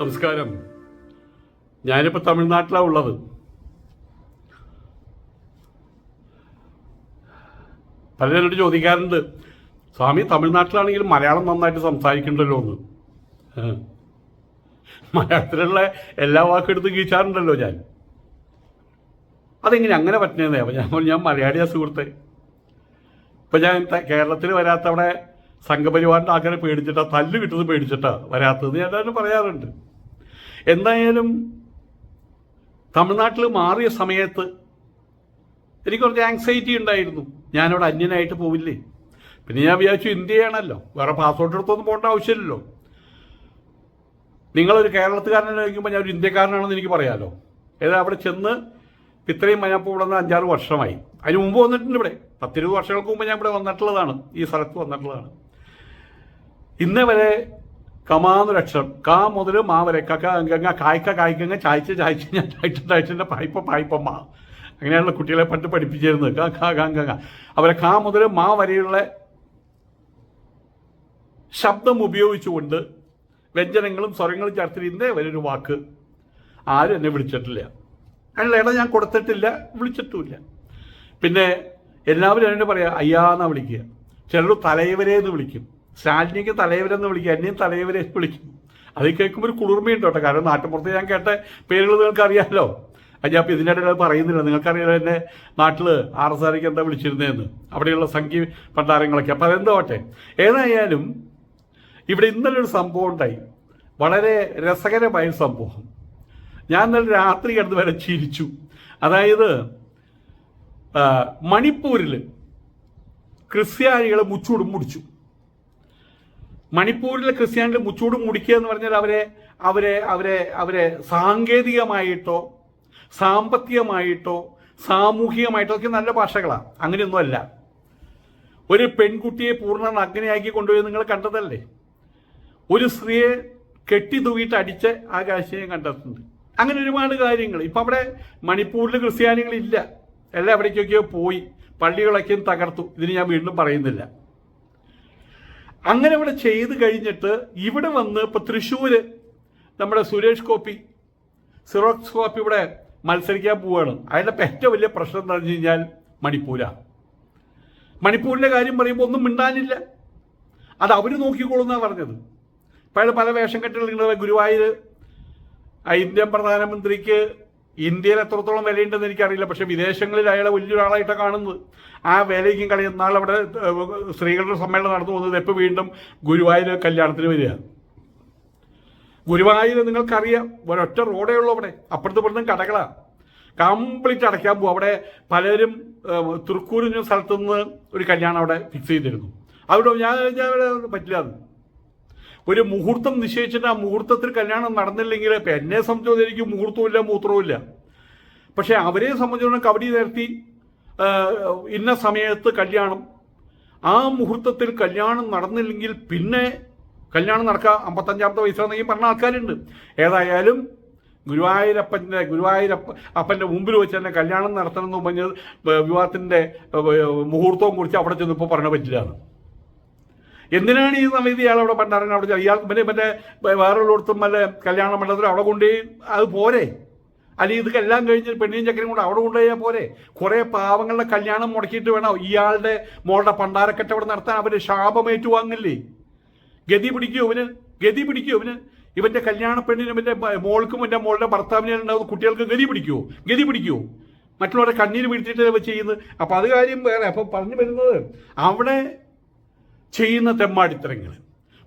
നമസ്കാരം. ഞാനിപ്പോൾ തമിഴ്നാട്ടിലാണ് ഉള്ളത്. പലരോട് ചോദിക്കാറുണ്ട് സ്വാമി തമിഴ്നാട്ടിലാണെങ്കിൽ മലയാളം നന്നായിട്ട് സംസാരിക്കണ്ടല്ലോ എന്ന്. മലയാളത്തിലുള്ള എല്ലാ വാക്കും എടുത്ത് കീച്ചാറുണ്ടല്ലോ ഞാൻ. അതെങ്ങനെ അങ്ങനെ പറ്റുന്നതേ അപ്പം ഞാൻ പറഞ്ഞു, ഞാൻ മലയാളിയാ സുഹൃത്തെ. ഇപ്പം ഞാൻ കേരളത്തിൽ വരാത്തവിടെ സംഘപരിവാറിന്റെ ആൾക്കാരെ പേടിച്ചിട്ടാ തല്ല് കിട്ടുന്നത് പേടിച്ചിട്ടാ വരാത്തത് ഞാൻ പറയാറുണ്ട്. എന്തായാലും തമിഴ്നാട്ടിൽ മാറിയ സമയത്ത് എനിക്ക് കുറച്ച് ആങ്സൈറ്റി ഉണ്ടായിരുന്നു. ഞാനവിടെ അന്യനായിട്ട് പോവില്ലേ? പിന്നെ ഞാൻ വിചാരിച്ചു ഇന്ത്യയാണല്ലോ. വേറെ പാസ്പോർട്ട് എടുത്തൊന്നും പോകേണ്ട ആവശ്യമില്ലല്ലോ. നിങ്ങളൊരു കേരളത്തുകാരനെ ചോദിക്കുമ്പോൾ ഞാൻ ഒരു ഇന്ത്യക്കാരനാണെന്ന് എനിക്ക് പറയാമല്ലോ ഏതാ അവിടെ ചെന്ന് ഇത്രയും ഞാൻ ഇപ്പോൾ ഇവിടെ നിന്ന് അഞ്ചാറ് വർഷമായി. അതിന് മുമ്പ് വന്നിട്ടുണ്ട് ഇവിടെ. പത്തിരുപത് വർഷങ്ങൾക്ക് മുമ്പ് ഞാൻ ഇവിടെ വന്നിട്ടുള്ളതാണ്. ഈ സ്ഥലത്ത് വന്നിട്ടുള്ളതാണ്. ഇന്നേ വരെ കമാന്ന് അക്ഷരം. കാ മുതൽ മാ വരെ. കക്ക അങ്കങ്ങ കായ്ക്ക കായ്ക്കങ്ങ ചായച്ച് ചായച്ച് ഞാൻ ചായച്ച് ചായച്ചിന്റെ പായ്പ പായ്പമ്മ അങ്ങനെയുള്ള കുട്ടികളെ പണ്ട് പഠിപ്പിച്ചിരുന്നത്. കാ കാ കാങ്കങ്ങ അവരെ കാ മുതൽ മാ വരെയുള്ള ശബ്ദം ഉപയോഗിച്ചുകൊണ്ട് വ്യഞ്ജനങ്ങളും സ്വരങ്ങളും ചേർത്തിരുന്നേ ഇന്നേ വരെ വാക്ക് ആരും എന്നെ വിളിച്ചിട്ടില്ല. അതിനുള്ള ഇട ഞാൻ കൊടുത്തിട്ടില്ല. വിളിച്ചിട്ടുമില്ല. പിന്നെ എല്ലാവരും എന്നെ പറയാം അയ്യാന്നാ വിളിക്കുക. ചിലർ തലയവരേന്ന് വിളിക്കും. സ്റ്റാലിനിക്ക് തലൈവരെന്ന് വിളിക്കുക എന്നെയും തലൈവരെ വിളിക്കും. അത് കേൾക്കുമ്പോൾ ഒരു കുളിർമയുണ്ട് കേട്ടോ. കാരണം നാട്ടിൻപുറത്ത് ഞാൻ കേട്ട പേരുകൾ നിങ്ങൾക്ക് അറിയാമല്ലോ അത് ഞാൻ ഇപ്പം ഇതിനിടയിൽ അത് പറയുന്നില്ല. നിങ്ങൾക്കറിയാലോ എന്നെ നാട്ടിൽ ആർ എസ് ആർക്ക് എന്താ വിളിച്ചിരുന്നതെന്ന് അവിടെയുള്ള സംഖ്യ പണ്ടാരങ്ങളൊക്കെ. അപ്പം അതെന്തോ ആട്ടെ ഏതായാലും ഇവിടെ ഇന്നലെ ഒരു സംഭവം ഉണ്ടായി. വളരെ രസകരമായ സംഭവം. ഞാൻ ഇന്നലെ രാത്രി കിടന്ന് വരെ ചിരിച്ചു. അതായത് മണിപ്പൂരിൽ ക്രിസ്ത്യാനികളെ മുച്ചൂടും മുടിച്ചു. മണിപ്പൂരിലെ ക്രിസ്ത്യാനികൾ മുച്ചൂട് മുടിക്കുക എന്ന് പറഞ്ഞാൽ അവരെ അവരെ അവരെ അവരെ സാങ്കേതികമായിട്ടോ സാമ്പത്തികമായിട്ടോ സാമൂഹികമായിട്ടോ ഒക്കെ നല്ല ഭാഷകളാണ്. അങ്ങനെയൊന്നുമല്ല ഒരു പെൺകുട്ടിയെ പൂർണ നഗ്നയാക്കി കൊണ്ടുപോയി നിങ്ങൾ കണ്ടതല്ലേ? ഒരു സ്ത്രീയെ കെട്ടി തൂക്കിയിട്ട് അടിച്ച് ആ കാഴ്ചയെ കണ്ടെത്തുന്നുണ്ട് അങ്ങനെ ഒരുപാട് കാര്യങ്ങൾ. ഇപ്പം അവിടെ മണിപ്പൂരിൽ ക്രിസ്ത്യാനികളില്ല. എല്ലാം എവിടേക്കൊക്കെയോ പോയി. പള്ളികളൊക്കെയും തകർത്തു. ഇതിന് ഞാൻ വീണ്ടും പറയുന്നില്ല. അങ്ങനെ ഇവിടെ ചെയ്ത് കഴിഞ്ഞിട്ട് ഇവിടെ വന്ന് ഇപ്പൊ തൃശ്ശൂര് നമ്മുടെ സുരേഷ് കോപ്പി സിറോക്സ് കോപ്പി ഇവിടെ മത്സരിക്കാൻ പോവുകയാണ് ഇപ്പൊ ഏറ്റവും വലിയ പ്രശ്നം എന്ന് വെച്ച് കഴിഞ്ഞാൽ മണിപ്പൂരാണ് മണിപ്പൂരിന്റെ കാര്യം പറയുമ്പോൾ ഒന്നും മിണ്ടാനില്ല. അത് അവർ നോക്കിക്കോളുന്നാണ് പറഞ്ഞത്. ഇപ്പോൾ അയാൾ പല വേഷം കെട്ടുകൾ ഗുരുവായൂർ ഇന്ത്യൻ പ്രധാനമന്ത്രിക്ക് ഇന്ത്യയിൽ എത്രത്തോളം വിലയുണ്ടെന്ന് എനിക്കറിയില്ല. പക്ഷെ വിദേശങ്ങളിൽ അയാളെ വലിയൊരാളായിട്ടാണ് കാണുന്നത്. ആ വിലയ്ക്കും കളി നാളെ അവിടെ സ്ത്രീകളുടെ സമ്മേളനം നടന്നു പോകുന്നത് എപ്പോൾ വീണ്ടും ഗുരുവായൂർ കല്യാണത്തിന് വരിക. ഗുരുവായൂർ നിങ്ങൾക്കറിയാം ഒരൊറ്റ റോഡേ ഉള്ളൂ അവിടെ. അപ്പുറത്ത് ഇപ്പുറത്തും കടകളാണ് കംപ്ലീറ്റ് അടയ്ക്കാൻ പോകും അവിടെ പലരും തൃക്കൂരിഞ്ഞ തൃക്കൂർ എന്ന സ്ഥലത്തു നിന്ന് ഒരു കല്യാണം അവിടെ ഫിക്സ് ചെയ്തിരുന്നു. അവിടെ ഞാൻ പറ്റില്ല ഒരു മുഹൂർത്തം നിശ്ചയിച്ചിട്ട് ആ മുഹൂർത്തത്തിൽ കല്യാണം നടന്നില്ലെങ്കിൽ ഇപ്പം എന്നെ സംബന്ധിച്ചോളം എനിക്ക് മുഹൂർത്തമില്ല മൂത്രവും ഇല്ല പക്ഷെ അവരെ സംബന്ധിച്ചിടത്തോളം കബഡി നിരത്തി ഇന്ന സമയത്ത് കല്യാണം. ആ മുഹൂർത്തത്തിൽ കല്യാണം നടന്നില്ലെങ്കിൽ പിന്നെ കല്യാണം നടക്കുക. അമ്പത്തഞ്ചാമത്തെ വയസ്സാണെങ്കിൽ പറഞ്ഞ ആൾക്കാരുണ്ട്. ഏതായാലും ഗുരുവായൂരപ്പന്റെ ഗുരുവായൂരപ്പ അപ്പന്റെ മുമ്പിൽ വെച്ച് തന്നെ കല്യാണം നടത്തണം എന്ന് പറഞ്ഞത് വിവാഹത്തിന്റെ മുഹൂർത്തവും കുറിച്ച് അവിടെ ചെന്നപ്പോൾ പറഞ്ഞ പറ്റില്ലാണ് എന്തിനാണ് ഈ സമയത്ത് ഇയാൾ അവിടെ പണ്ടാരൻ അവിടെ? ഇയാൾ പിന്നെ മറ്റേ വേറൊരിടത്തും വല്ല കല്യാണ മണ്ഡലത്തിൽ അവിടെ കൊണ്ടുപോയി അത് പോരെ? അല്ലെങ്കിൽ ഇത് എല്ലാം കഴിഞ്ഞ് പെണ്ണിയും ചക്കരയും കൊണ്ട് അവിടെ കൊണ്ടുപോയാൽ പോരെ? കുറെ പാവങ്ങളുടെ കല്യാണം മുടക്കിയിട്ട് വേണം ഇയാളുടെ മോളുടെ പണ്ടാരക്കെട്ട് അവിടെ നടത്താൻ അവർ ശാപമേറ്റു വാങ്ങില്ലേ ഗതി പിടിക്കൂ ഇവന് ഗതി പിടിക്കൂ ഇവന്. ഇവന്റെ കല്യാണ പെണ്ണിനും ഇവന്റെ മോൾക്കും എന്റെ മോളുടെ ഭർത്താവിനും ഉണ്ടാവുന്ന കുട്ടികൾക്ക് ഗതി പിടിക്കുമോ ഗതി പിടിക്കുമോ മറ്റുള്ളവരെ കണ്ണീര് ഇവ ചെയ്യുന്നത്? അപ്പൊ അത് കാര്യം വേറെ. അപ്പൊ പറഞ്ഞു വരുന്നത് അവിടെ ചെയ്യുന്ന തെമ്മാടിത്തരങ്ങൾ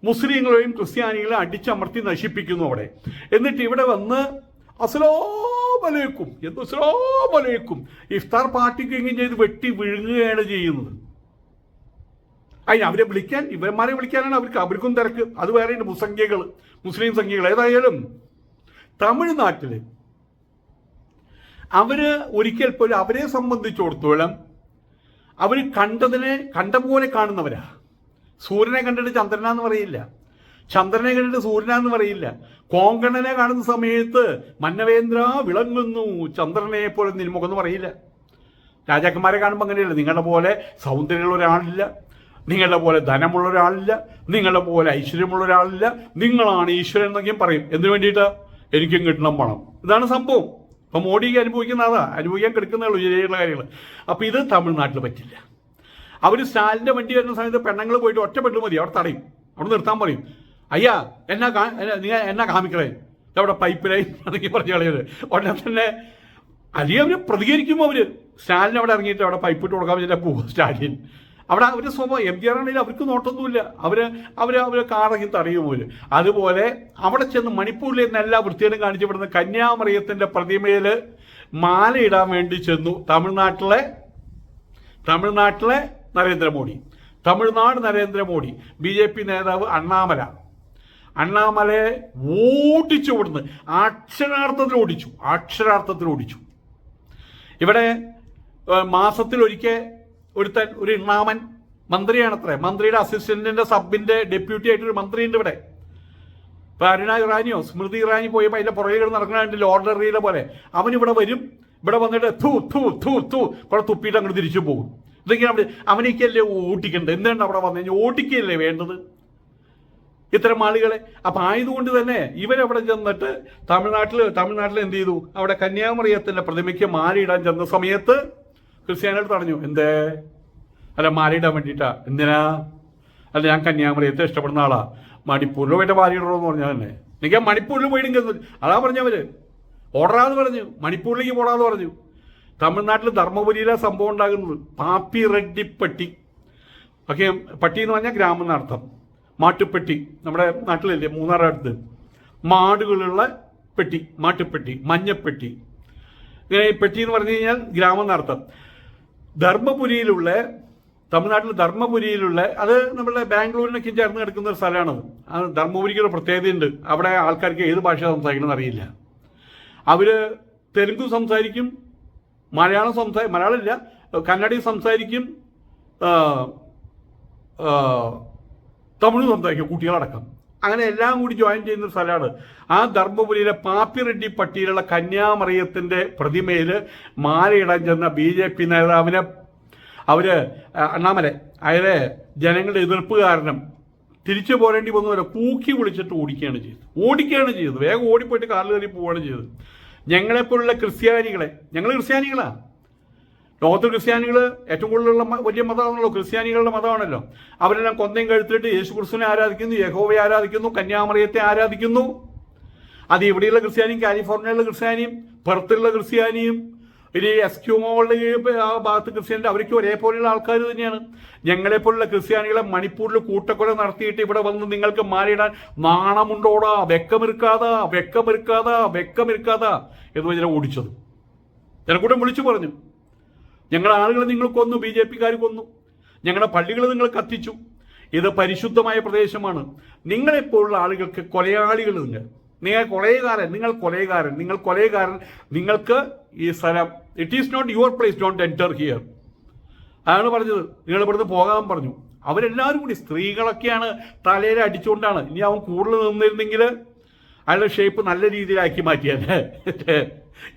മുസ്ലിങ്ങളെയും ക്രിസ്ത്യാനികളെയും അടിച്ചമർത്തി നശിപ്പിക്കുന്നു അവിടെ. എന്നിട്ട് ഇവിടെ വന്ന് അസ്ലാമലേക്കും എന്ത് അസ്ലാമലേക്കും ഇഫ്താർ പാർട്ടിക്ക് എങ്കിലും ചെയ്ത് വെട്ടി വിഴുങ്ങുകയാണ് ചെയ്യുന്നത്. അതിന് അവരെ വിളിക്കാൻ ഇവന്മാരെ വിളിക്കാനാണ് അവർക്ക് അവർക്കും തിരക്ക്. അത് വേറെയുണ്ട് മുസംഖ്യകൾ മുസ്ലിം സംഖ്യകൾ ഏതായാലും തമിഴ്നാട്ടിൽ അവർ ഒരിക്കൽ പോലും അവരെ സംബന്ധിച്ചിടത്തോളം അവർ കണ്ടതിനെ കണ്ട പോലെ കാണുന്നവരാ. സൂര്യനെ കണ്ടിട്ട് ചന്ദ്രനാന്ന് പറയില്ല. ചന്ദ്രനെ കണ്ടിട്ട് സൂര്യനാന്ന് പറയില്ല. കോങ്കണനെ കാണുന്ന സമയത്ത് മന്നവേന്ദ്ര വിളങ്ങുന്നു. ചന്ദ്രനെ പോലെ നിൽമുഖം എന്ന് പറയില്ല. രാജാക്കന്മാരെ കാണുമ്പോൾ അങ്ങനെയല്ല. നിങ്ങളുടെ പോലെ സൗന്ദര്യമുള്ള ഒരാളില്ല. നിങ്ങളുടെ പോലെ ധനമുള്ള ഒരാളില്ല. നിങ്ങളുടെ പോലെ ഐശ്വര്യമുള്ള ഒരാളില്ല. നിങ്ങളാണ് ഈശ്വരൻ എന്നൊക്കെയും പറയും. എന്തിനു വേണ്ടിയിട്ട്? എനിക്കും കിട്ടണം പണം. ഇതാണ് സംഭവം. അപ്പൊ മോഡിക്ക് അനുഭവിക്കുന്ന അതാ. അനുഭവിക്കാൻ കിടക്കുന്നേ ഉള്ളൂ. കാര്യങ്ങൾ അപ്പൊ ഇത് തമിഴ്നാട്ടിൽ പറ്റില്ല. അവർ സ്റ്റാലിന്റെ വണ്ടി വരുന്ന സമയത്ത് പെണ്ണുങ്ങൾ പോയിട്ട് ഒറ്റ മതി അവിടെ തടയും. അവിടെ നിർത്താൻ പറയും. അയ്യാ എന്നാ നീ എന്നാ കാമിക്കളെ അവിടെ പൈപ്പ് ലൈൻ അതൊക്കെ പറഞ്ഞു കളയത് ഉടനെ തന്നെ അല്ലെങ്കിൽ അവർ പ്രതികരിക്കുമ്പോൾ അവർ സ്റ്റാലിൻ അവിടെ ഇറങ്ങിയിട്ട് അവിടെ പൈപ്പ് ഇട്ട് കൊടുക്കാൻ വെച്ചാൽ പോകും സ്റ്റാലിൻ. അവിടെ അവർ സ്വഭാവം എം ജി ആർ ആണെങ്കിൽ അവർക്ക് നോട്ടൊന്നുമില്ല. അവർ അവർ അവർ കാറങ്ങി തടയും പോലും അതുപോലെ അവിടെ ചെന്ന് മണിപ്പൂരിൽ നിന്ന് എല്ലാ വൃത്തിയും കാണിച്ചു വിടുന്ന കന്യാമറിയത്തിന്റെ പ്രതിമയിൽ മാലയിടാൻ വേണ്ടി ചെന്നു തമിഴ്നാട്ടിലെ തമിഴ്നാട്ടിലെ Narendra Modi. Tamil Nadu Narendra Modi B J P നേതാവ് അണ്ണാമല. അണ്ണാമലയെ ഓടിച്ചു ഇവിടുന്ന്. അക്ഷരാർത്ഥത്തിൽ ഓടിച്ചു അക്ഷരാർത്ഥത്തിൽ ഓടിച്ചു. ഇവിടെ മാസത്തിൽ ഒരിക്കൽ ഒരുത്തൻ ഒരു ഇണ്ണാമൻ മന്ത്രിയാണ് അത്ര മന്ത്രിയുടെ അസിസ്റ്റന്റിന്റെ സബിന്റെ ഡെപ്യൂട്ടി ആയിട്ടൊരു മന്ത്രിയുണ്ട് ഇവിടെ. ഇപ്പൊ അരുണ ഇറാനിയോ സ്മൃതി ഇറാനി പോയപ്പോ അതിന്റെ പുറകെ കിടന്ന് നടക്കണ ഓർഡർ ചെയ്ത പോലെ. അവൻ ഇവിടെ വരും ഇവിടെ വന്നിട്ട് തു തു തു തു കുറെ തുപ്പിയിട്ട് അങ്ങോട്ട് തിരിച്ചു പോകും. ഇതൊക്കെയാണ് അവിടെ അവനേക്കല്ലേ ഓട്ടിക്കേണ്ടത് എന്താണ് അവിടെ വന്നു കഴിഞ്ഞാൽ ഓട്ടിക്കല്ലേ വേണ്ടത്? ഇത്തരം ആളുകളെ. അപ്പൊ ആയതുകൊണ്ട് തന്നെ ഇവരവിടെ ചെന്നിട്ട് തമിഴ്നാട്ടിൽ തമിഴ്നാട്ടിൽ എന്ത് ചെയ്തു? അവിടെ കന്യാമറിയത്തിന്റെ പ്രതിമയ്ക്ക് മാലയിടാൻ ചെന്ന സമയത്ത് ക്രിസ്ത്യാനോട് പറഞ്ഞു എന്തേ? അല്ല മാലയിടാൻ വേണ്ടിയിട്ടാ? എന്തിനാ? അല്ല ഞാൻ കന്യാമറിയത്തെ ഇഷ്ടപ്പെടുന്ന ആളാ. മണിപ്പൂരിൽ പോയിട്ട് മാലയിടണമെന്ന് പറഞ്ഞാൽ തന്നെ. എനിക്ക് മണിപ്പൂരിൽ പോയിടും അതാ പറഞ്ഞവര് ഓർഡറാന്ന് പറഞ്ഞു. മണിപ്പൂരിലേക്ക് പോടാന്ന് പറഞ്ഞു. തമിഴ്നാട്ടിൽ ധർമ്മപുരിയിലെ സംഭവം ഉണ്ടാകുന്നത്. പാപ്പി റെഡ്ഡിപ്പട്ടി. ഓക്കെ പട്ടി എന്ന് പറഞ്ഞാൽ ഗ്രാമം എന്നർത്ഥം മാട്ടുപ്പെട്ടി. നമ്മുടെ നാട്ടിലല്ലേ മൂന്നാർ അടുത്ത് മാടുകളുള്ള പെട്ടി മാട്ടുപ്പെട്ടി മഞ്ഞപ്പെട്ടി. ഇങ്ങനെ പെട്ടി എന്ന് പറഞ്ഞു കഴിഞ്ഞാൽ ഗ്രാമം എന്നർത്ഥം ധർമ്മപുരിയിലുള്ള തമിഴ്നാട്ടിൽ ധർമ്മപുരിയിലുള്ള അത് നമ്മുടെ ബാംഗ്ലൂരിനൊക്കെ ചേർന്ന് കിടക്കുന്ന ഒരു സ്ഥലമാണത്. ആ ധർമ്മപുരിക്ക് ഒരു പ്രത്യേകതയുണ്ട്. അവിടെ ആൾക്കാർക്ക് ഏത് ഭാഷ സംസാരിക്കണമെന്ന് അറിയില്ല. അവർ തെലുങ്ക് സംസാരിക്കും മലയാളം സംസാ മലയാളമില്ല. കന്നഡയും സംസാരിക്കും. തമിഴ് സംസാരിക്കും കുട്ടികളടക്കം. അങ്ങനെ എല്ലാം കൂടി ജോയിൻ ചെയ്യുന്ന സ്ഥലമാണ്. ആ ധർമ്മപുരിയിലെ പാപ്പിറെഡ്ഡി പട്ടിയിലുള്ള കന്യാമറിയത്തിന്റെ പ്രതിമയിൽ മാലയിടാൻ ചെന്ന ബി ജെ പി നേതാവിനെ അവർ അണ്ണാമലെ അയാളെ ജനങ്ങളുടെ എതിർപ്പ് കാരണം തിരിച്ചു പോരേണ്ടി വന്നവരെ കൂക്കി വിളിച്ചിട്ട് ഓടിക്കുകയാണ് ചെയ്തത്. ഓടിക്കുകയാണ് ചെയ്തത്. വേഗം ഓടിപ്പോയിട്ട് കാറിൽ കയറി പോവുകയാണ് ചെയ്തത്. ഞങ്ങളെപ്പോലുള്ള ക്രിസ്ത്യാനികളെ ഞങ്ങൾ ക്രിസ്ത്യാനികളാ. ലോകത്ത് ക്രിസ്ത്യാനികൾ ഏറ്റവും കൂടുതലുള്ള വലിയ മതമാണല്ലോ. ക്രിസ്ത്യാനികളുടെ മതമാണല്ലോ. അവരെല്ലാം കൊന്തയും കഴുത്തിട്ട് യേശു ക്രിസ്തുവിനെ ആരാധിക്കുന്നു യഹോവയെ ആരാധിക്കുന്നു കന്യാമറിയത്തെ ആരാധിക്കുന്നു. അത് ഇവിടെയുള്ള ക്രിസ്ത്യാനിയും കാലിഫോർണിയയിലുള്ള ക്രിസ്ത്യാനിയും പെർത്തിലുള്ള ക്രിസ്ത്യാനിയും ഇനി എസ്ക്യൂമോളുടെ മോളിൽ ആ ഭാഗത്ത് ക്രിസ്ത്യാനി അവർക്ക് ഒരേപോലെയുള്ള ആൾക്കാർ തന്നെയാണ്. ഞങ്ങളെപ്പോലുള്ള ക്രിസ്ത്യാനികളെ മണിപ്പൂരിൽ കൂട്ടക്കൊല നടത്തിയിട്ട് ഇവിടെ വന്ന് നിങ്ങൾക്ക് മാറിയിടാൻ നാണമുണ്ടോടാ? വെക്കമിരിക്കാതാ വെക്കമിരിക്കാതാ വെക്കമിരിക്കാതാ എന്ന് പറഞ്ഞാൽ ഓടിച്ചത്. ജനക്കൂട്ടം വിളിച്ചു പറഞ്ഞു. ഞങ്ങളുടെ ആളുകളെ നിങ്ങൾ കൊന്നു ബി ജെ പിക്കാർ കൊന്നു. ഞങ്ങളുടെ പള്ളികൾ നിങ്ങൾ കത്തിച്ചു. ഇത് പരിശുദ്ധമായ പ്രദേശമാണ്. നിങ്ങളെപ്പോലുള്ള ആളുകൾക്ക് കൊലയാളികൾ നിങ്ങൾ. നിങ്ങൾ കൊലയുകാരൻ നിങ്ങൾ കൊലയുകാരൻ നിങ്ങൾ കൊലയുകാരൻ നിങ്ങൾക്ക് ഈ സ്ഥലം it is not your place don't enter here അതാണ് പറഞ്ഞത്. നിങ്ങൾ ഇവിടുന്ന് പോകാൻ പറഞ്ഞു. അവരെല്ലാവരും കൂടി സ്ത്രീകളൊക്കെയാണ് തലയിൽ അടിച്ചുകൊണ്ടാണ്. ഇനി അവൻ കൂടുതൽ നിന്നിരുന്നെങ്കിൽ അയാളുടെ ഷേപ്പ് നല്ല രീതിയിലാക്കി മാറ്റിയനെ.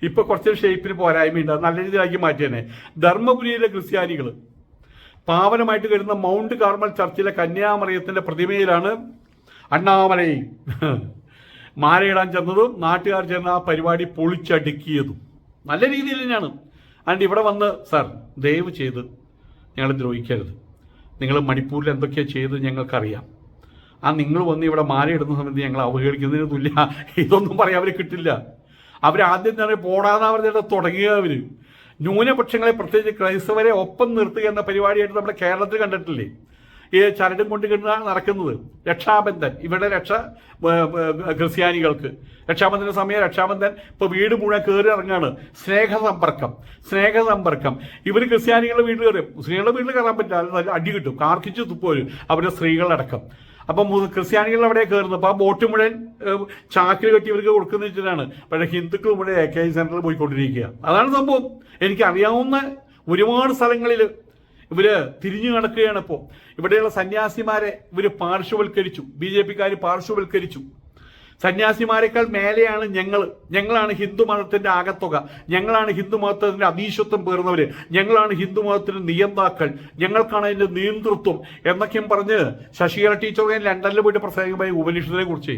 ഇപ്പൊ കുറച്ച് ഷേപ്പിന് പോരായ്മയുണ്ട്. അത് നല്ല രീതിയിലാക്കി മാറ്റിയനെ. ധർമ്മപുരിയിലെ ക്രിസ്ത്യാനികൾ പാവനമായിട്ട് വരുന്ന മൗണ്ട് കാർമൽ ചർച്ചിലെ കന്യാമറിയത്തിന്റെ പ്രതിമയിലാണ് അണ്ണാമലൈ. മാലയിടാൻ ചെന്നതും നാട്ടുകാർ ചെന്ന ആ പരിപാടി പൊളിച്ചടുക്കിയതും. നല്ല രീതിയിൽ തന്നെയാണ്. ആൻഡ് ഇവിടെ വന്ന് സാർ ദയവ് ചെയ്ത് ഞങ്ങൾ ദ്രോഹിക്കരുത്. നിങ്ങൾ മണിപ്പൂരിൽ എന്തൊക്കെയാണ് ചെയ്തത് ഞങ്ങൾക്കറിയാം. ആ നിങ്ങൾ വന്ന് ഇവിടെ മാലയിടുന്ന സമയത്ത് ഞങ്ങൾ അവഹേളിക്കുന്നതിന് തുല്യ ഇതൊന്നും പറയാൻ അവർ കിട്ടില്ല. അവരാദ്യം തന്നെ പോടാന്ന് പറഞ്ഞിട്ട് തുടങ്ങിയ അവർ ന്യൂനപക്ഷങ്ങളെ പ്രത്യേകിച്ച് ക്രൈസ്തവരെ ഒപ്പം നിർത്തുക എന്ന പരിപാടിയായിട്ട് നമ്മുടെ കേരളത്തിൽ കണ്ടിട്ടില്ലേ? ഈ ചരടും കൊണ്ട് കിട്ടാണ് നടക്കുന്നത്. രക്ഷാബന്ധൻ ഇവിടെ രക്ഷ ക്രിസ്ത്യാനികൾക്ക്. രക്ഷാബന്ധന സമയം രക്ഷാബന്ധൻ ഇപ്പൊ വീട് മുഴുവൻ കയറി ഇറങ്ങാണ്. സ്നേഹസമ്പർക്കം സ്നേഹസമ്പർക്കം. ഇവർ ക്രിസ്ത്യാനികളുടെ വീട്ടിൽ കയറും സ്ത്രീകളുടെ വീട്ടിൽ കയറാൻ പറ്റില്ല. അടി കിട്ടും. കാർക്കിച്ച് തുപ്പോരും അവരുടെ സ്ത്രീകളടക്കം. അപ്പൊ ക്രിസ്ത്യാനികൾ അവിടെ കയറുന്നു അപ്പൊ ആ ബോട്ട് മുഴുവൻ ചാക്കിൽ കെട്ടി ഇവർക്ക് കൊടുക്കുന്ന വെച്ചിട്ടാണ്. പക്ഷേ ഹിന്ദുക്കൾ മുഴുവൻ എ കെ സെന്ററിൽ പോയിക്കൊണ്ടിരിക്കുക. അതാണ് സംഭവം. എനിക്ക് അറിയാവുന്ന ഒരുപാട് സ്ഥലങ്ങളിൽ ഇവർ തിരിഞ്ഞു നടക്കുകയാണ് ഇപ്പോൾ ഇവിടെയുള്ള സന്യാസിമാരെ ഇവർ പാർശ്വവൽക്കരിച്ചു. B J പിക്കാർ പാർശ്വവൽക്കരിച്ചു. സന്യാസിമാരെക്കാൾ മേലെയാണ് ഞങ്ങൾ. ഞങ്ങളാണ് ഹിന്ദു മതത്തിന്റെ ആകത്തുക. ഞങ്ങളാണ് ഹിന്ദു മതത്തിന്റെ അതീശത്വം പേർന്നവര് ഞങ്ങളാണ് ഹിന്ദു മതത്തിന്റെ നിയന്താക്കൾ. ഞങ്ങൾക്കാണ് അതിന്റെ നേതൃത്വം എന്നൊക്കെയും പറഞ്ഞ് ശശികല ടീച്ചർ ഞാൻ ലണ്ടനിൽ പോയിട്ട് പ്രസംഗമായി ഉപനിഷത്തിനെ കുറിച്ച്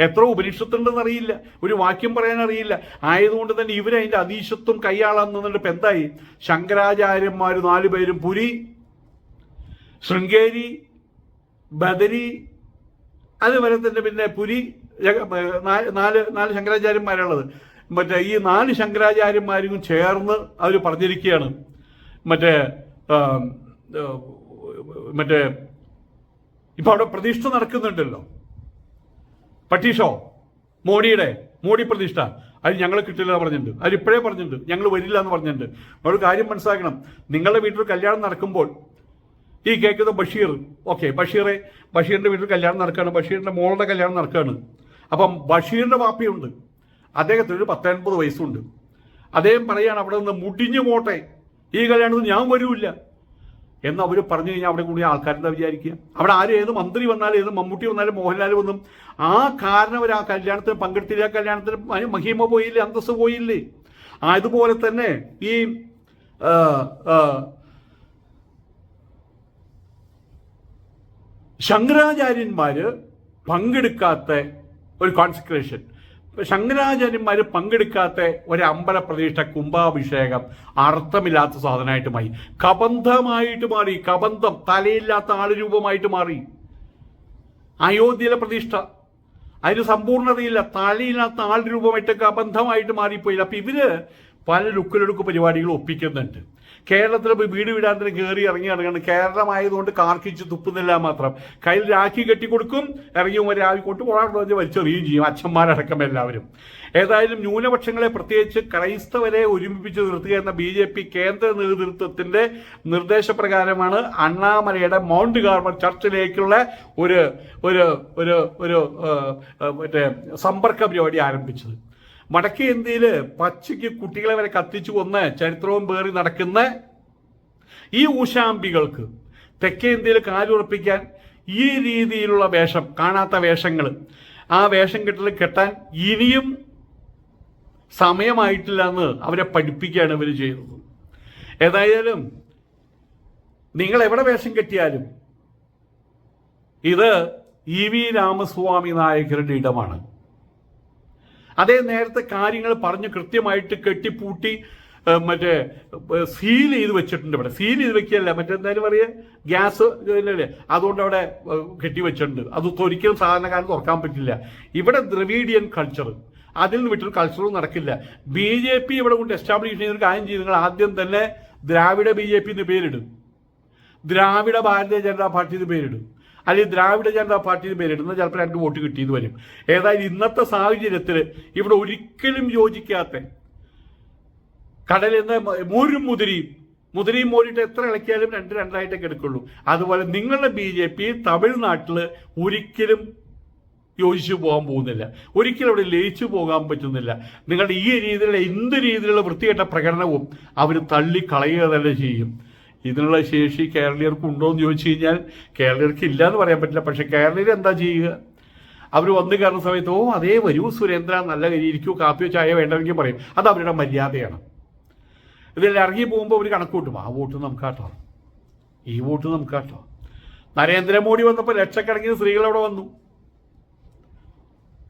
എത്ര ഉപനിഷത്തുണ്ടെന്ന് അറിയില്ല. ഒരു വാക്യം പറയാൻ അറിയില്ല. ആയതുകൊണ്ട് തന്നെ ഇവരതിന്റെ അതീശത്വം കൈയാളാൻ നിന്നിട്ട് ഇപ്പം എന്തായി? ശങ്കരാചാര്യന്മാർ നാലുപേരും പുരി ശൃംഗേരി ബദരി അതുവരെ തന്നെ പിന്നെ പുരി നാല് നാല് ശങ്കരാചാര്യന്മാരുള്ളത് മറ്റേ ഈ നാല് ശങ്കരാചാര്യന്മാരും ചേർന്ന് അവർ പറഞ്ഞിരിക്കുകയാണ്. മറ്റേ മറ്റേ ഇപ്പൊ അവിടെ പ്രതിഷ്ഠ നടക്കുന്നുണ്ടല്ലോ. പട്ടീഷോ മോഡിയുടെ മോഡി പ്രതിഷ്ഠ. അത് ഞങ്ങൾ കിട്ടില്ല എന്ന് പറഞ്ഞിട്ടുണ്ട്. അത് ഇപ്പോഴേ പറഞ്ഞിട്ടുണ്ട്. ഞങ്ങൾ വരില്ല എന്ന് പറഞ്ഞിട്ടുണ്ട്. ഒരു കാര്യം മനസ്സിലാക്കണം. നിങ്ങളുടെ വീട്ടിൽ കല്യാണം നടക്കുമ്പോൾ ഈ കേൾക്കുന്ന ബഷീർ ഓക്കെ ബഷീറെ ബഷീറിന്റെ വീട്ടിൽ കല്യാണം നടക്കുകയാണ്. ബഷീറിന്റെ മോളുടെ കല്യാണം നടക്കുകയാണ്. അപ്പം ബഷീറിന്റെ വാപ്പയുണ്ട്. അദ്ദേഹത്തിന് ഒരു പത്തൊൻപത് വയസ്സുണ്ട്. അദ്ദേഹം പറയാണ് അവിടെ നിന്ന് മുടിഞ്ഞു പോട്ടെ. ഈ കല്യാണത്തിന് ഞാൻ വരൂല്ല. എന്ന് അവർ പറഞ്ഞു കഴിഞ്ഞാൽ അവിടെ കൂടി ആൾക്കാരെന്താ വിചാരിക്കുക? അവിടെ ആര് ഏത് മന്ത്രി വന്നാലും ഏത് മമ്മൂട്ടി വന്നാലും മോഹൻലാൽ വന്നും ആ കാരണം അവർ ആ കല്യാണത്തിന് പങ്കെടുത്തില്ല ആ കല്യാണത്തിന് മഹിമ പോയില്ലേ അന്തസ് പോയില്ലേ? അതുപോലെ തന്നെ ഈ ശങ്കരാചാര്യന്മാര് പങ്കെടുക്കാത്ത ഒരു കോൺസെൻട്രേഷൻ ശങ്കരാചാര്യന്മാർ പങ്കെടുക്കാത്ത ഒരു അമ്പല പ്രതിഷ്ഠ കുംഭാഭിഷേകം അർത്ഥമില്ലാത്ത സാധനമായിട്ട് മാറി. കബന്ധമായിട്ട് മാറി. കബന്ധം തലയില്ലാത്ത ആളുരൂപമായിട്ട് മാറി. അയോധ്യയിലെ പ്രതിഷ്ഠ. അതിന് സമ്പൂർണതയില്ല തലയില്ലാത്ത ആൾ രൂപമായിട്ട് കബന്ധമായിട്ട് മാറിപ്പോയില്ല. അപ്പൊ ഇവർ പല ലുക്കിലൊടുക്ക് പരിപാടികൾ ഒപ്പിക്കുന്നുണ്ട്. കേരളത്തിൽ ഇപ്പോൾ വീട് വീടാന്തരം കയറി ഇറങ്ങി ഇറങ്ങുന്നത് കേരളമായതുകൊണ്ട് കാർക്കിച്ച് തുപ്പുന്നില്ല മാത്രം. കയ്യിൽ രാഖി കെട്ടിക്കൊടുക്കും ഇറങ്ങി ഒരു രാവി കൊണ്ട് പോകാൻ വലിച്ചെറിയുകയും ചെയ്യും അച്ഛന്മാരടക്കം എല്ലാവരും. ഏതായാലും ന്യൂനപക്ഷങ്ങളെ പ്രത്യേകിച്ച് ക്രൈസ്തവരെ ഒരുമിപ്പിച്ച് നിർത്തുക എന്ന ബി ജെ പി കേന്ദ്ര നേതൃത്വത്തിന്റെ നിർദ്ദേശപ്രകാരമാണ് അണ്ണാമലയുടെ മൗണ്ട് കാർമൽ ചർച്ചിലേക്കുള്ള ഒരു ഒരു ഒരു ഒരു മറ്റേ സമ്പർക്ക പരിപാടി ആരംഭിച്ചത്. വടക്കേ ഇന്ത്യയിൽ പച്ചയ്ക്ക് കുട്ടികളെ വരെ കത്തിച്ചു കൊന്ന് ചരിത്രവും പേറി നടക്കുന്ന ഈ ഊശാമ്പികൾക്ക് തെക്കേ ഇന്ത്യയിൽ കാലുറപ്പിക്കാൻ ഈ രീതിയിലുള്ള വേഷം കാണാത്ത വേഷങ്ങൾ ആ വേഷം കെട്ടൽ കെട്ടാൻ ഇനിയും സമയമായിട്ടില്ല എന്ന് അവരെ പഠിപ്പിക്കുകയാണ് ഇവർ ചെയ്തത് ഏതായാലും നിങ്ങൾ എവിടെ വേഷം കെട്ടിയാലും ഇത് ഇ വി രാമസ്വാമി നായകരുടെ ഇടമാണ്. അതേ നേരത്തെ കാര്യങ്ങൾ പറഞ്ഞ് കൃത്യമായിട്ട് കെട്ടിപ്പൂട്ടി മറ്റേ സീൽ ചെയ്ത് വെച്ചിട്ടുണ്ട് ഇവിടെ. സീൽ ചെയ്ത് വെക്കുകയല്ല മറ്റെന്തായാലും പറയുക ഗ്യാസ് അല്ലേ അതുകൊണ്ട് അവിടെ കെട്ടി വെച്ചിട്ടുണ്ട്. അത് ഒരിക്കലും സാധാരണക്കാരന് തുറക്കാൻ പറ്റില്ല. ഇവിടെ ദ്രവീഡിയൻ കൾച്ചർ അതിൽ നിന്ന് വിട്ടൊരു കൾച്ചറും നടക്കില്ല. ബി ജെ പി ഇവിടെ കൊണ്ട് എസ്റ്റാബ്ലിഷ് ചെയ്യുന്ന ഒരു കാര്യം ചെയ്ത് നിങ്ങൾ ആദ്യം തന്നെ ദ്രാവിഡ ബി ജെ പി എന്ന് പേരിടും. ദ്രാവിഡ ഭാരതീയ ജനതാ പാർട്ടി എന്ന് പേരിടും. അല്ലെങ്കിൽ ദ്രാവിഡ ജനതാ പാർട്ടിയിൽ പേരിടുന്ന ചിലപ്പോൾ രണ്ട് വോട്ട് കിട്ടിയെന്ന് വരും. ഏതായാലും ഇന്നത്തെ സാഹചര്യത്തിൽ ഇവിടെ ഒരിക്കലും യോജിക്കാത്ത കടലിൽ നിന്ന് മോരും മുതിരിയും മുതിരിയും മോരിട്ട് എത്ര ഇളക്കിയാലും രണ്ട് രണ്ടായിട്ടൊക്കെ എടുക്കുള്ളൂ. അതുപോലെ നിങ്ങളുടെ ബി ജെ പി തമിഴ്നാട്ടിൽ ഒരിക്കലും യോജിച്ചു പോകാൻ പോകുന്നില്ല. ഒരിക്കലും അവിടെ ലയിച്ചു പോകാൻ പറ്റുന്നില്ല. നിങ്ങളുടെ ഈ രീതിയിലുള്ള എന്ത് രീതിയിലുള്ള വൃത്തികെട്ട പ്രകടനവും അവർ തള്ളിക്കളയുക തന്നെ ചെയ്യും. ഇതിനുള്ള ശേഷി കേരളീയർക്ക് ഉണ്ടോ എന്ന് ചോദിച്ചു കഴിഞ്ഞാൽ കേരളീയർക്ക് ഇല്ല എന്ന് പറയാൻ പറ്റില്ല. പക്ഷെ കേരളീയർ എന്താ ചെയ്യുക? അവർ വന്നു കയറുന്ന സമയത്ത് ഓ അതേ വരൂ സുരേന്ദ്ര നല്ല ഇരിക്കൂ കാപ്പിയോ ചായ വേണ്ടെങ്കിൽ പറയും. അത് അവരുടെ മര്യാദയാണ്. ഇതിൽ ഇറങ്ങി പോകുമ്പോൾ അവർ കണക്ക് കൂട്ടും. ആ വോട്ട് നമുക്കാട്ടോ. ഈ വോട്ട് നമുക്കാട്ടോ. നരേന്ദ്രമോദി വന്നപ്പോൾ ലക്ഷക്കണക്കിന് സ്ത്രീകൾ അവിടെ വന്നു.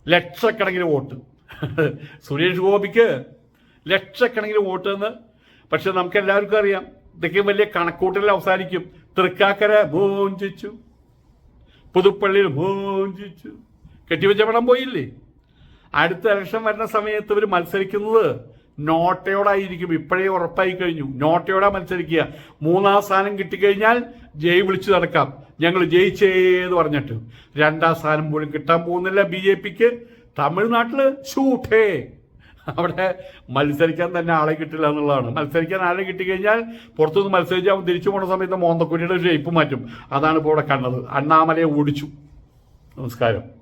ലക്ഷക്കണക്കിന് വോട്ട്. സുരേഷ് ഗോപിക്ക് ലക്ഷക്കണക്കിന് വോട്ട് എന്ന് പക്ഷെ നമുക്ക് എല്ലാവർക്കും അറിയാം ഇതൊക്കെ വലിയ കണക്കൂട്ടലിൽ അവസാനിക്കും. തൃക്കാക്കര മോഞ്ചിച്ചു പുതുപ്പള്ളിയിൽ മോഞ്ചിച്ചു കെട്ടിവെച്ച പണം പോയില്ലേ? അടുത്ത ഇലക്ഷൻ വരുന്ന സമയത്ത് ഇവർ മത്സരിക്കുന്നത് നോട്ടയോടായിരിക്കും. ഇപ്പോഴേ ഉറപ്പായി കഴിഞ്ഞു. നോട്ടയോടാ മത്സരിക്കുക. മൂന്നാം സ്ഥാനം കിട്ടിക്കഴിഞ്ഞാൽ ജയ് വിളിച്ചു നടക്കാം. ഞങ്ങൾ ജയിച്ചേന്ന് പറഞ്ഞിട്ട്. രണ്ടാം സ്ഥാനം പോലും കിട്ടാൻ പോകുന്നില്ല ബി ജെ പിക്ക്. തമിഴ്നാട്ടിൽ ഷൂട്ടേ. അവിടെ മത്സരിക്കാൻ തന്നെ ആളെ കിട്ടില്ല എന്നുള്ളതാണ്. മത്സരിക്കാൻ ആളെ കിട്ടിക്കഴിഞ്ഞാൽ പുറത്തുനിന്ന് മത്സരിച്ച് അവൻ തിരിച്ചു പോണ സമയത്ത് മോന്തക്കുട്ടിയുടെ ഷേപ്പ് മാറ്റും. അതാണ് ഇപ്പോൾ ഇവിടെ കണ്ടത്. അണ്ണാമലയെ ഓടിച്ചു. നമസ്കാരം.